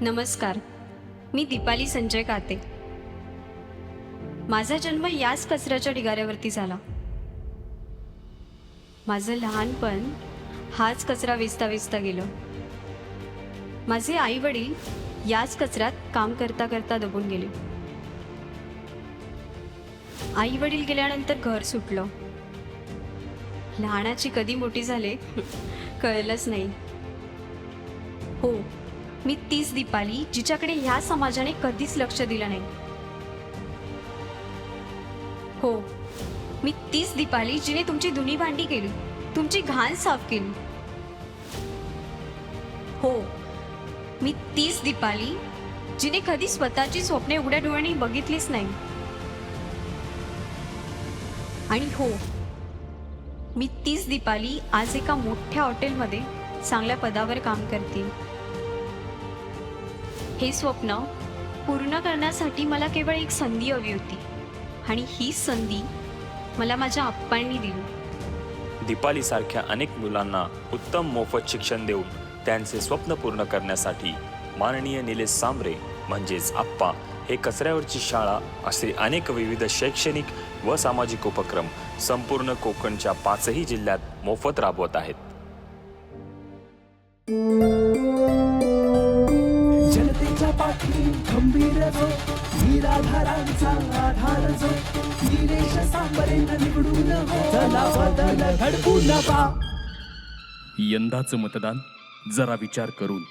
नमस्कार. मी दीपाली संजय काते. माझा जन्म याच कचऱ्याच्या ढिगाऱ्यावरती झाला. माझं लहानपण हाच कचरा वेचता वेचता गेलं. माझे आई वडील याच कचऱ्यात काम करता करता दबून गेले. आई वडील गेल्यानंतर घर सुटलं. लहानाची कधी मोठी झाले कळलंच नाही. हो मी तीच दीपाली जिच्याकडे ह्या समाजाने कधीच लक्ष दिलं नाही. हो मी तीच दीपाली जिने तुमची धुनी भांडी केली तुमची घाण साफ केली. हो मी तीच दीपाली जिने कधी स्वतःची स्वप्ने उघड्या डोळ्यांनी बघितलीच नाही. आणि हो मी तीच दीपाली आज एका मोठ्या हॉटेलमध्ये चांगल्या पदावर काम करते हे स्वप्न पूर्ण करण्यासाठी मला केवळ एक संधी हवी होती. आणि ही संधी मला माझ्या आप्पांनी दिली. दीपालीसारख्या अनेक मुलांना उत्तम मोफत शिक्षण देऊन त्यांचे स्वप्न पूर्ण करण्यासाठी माननीय निलेश सांबरे म्हणजेच आप्पा हे कचऱ्यावरची शाळा असे अनेक विविध शैक्षणिक व सामाजिक उपक्रम संपूर्ण कोकणच्या पाचही जिल्ह्यात मोफत राबवत आहेत. जनतेच्या पाठी खंबीर जो निराधारांचा आधार जो निलेश सांबरेंना निवडून हो चला बदल घडवून पा यंदाचं मतदान जरा विचार करून.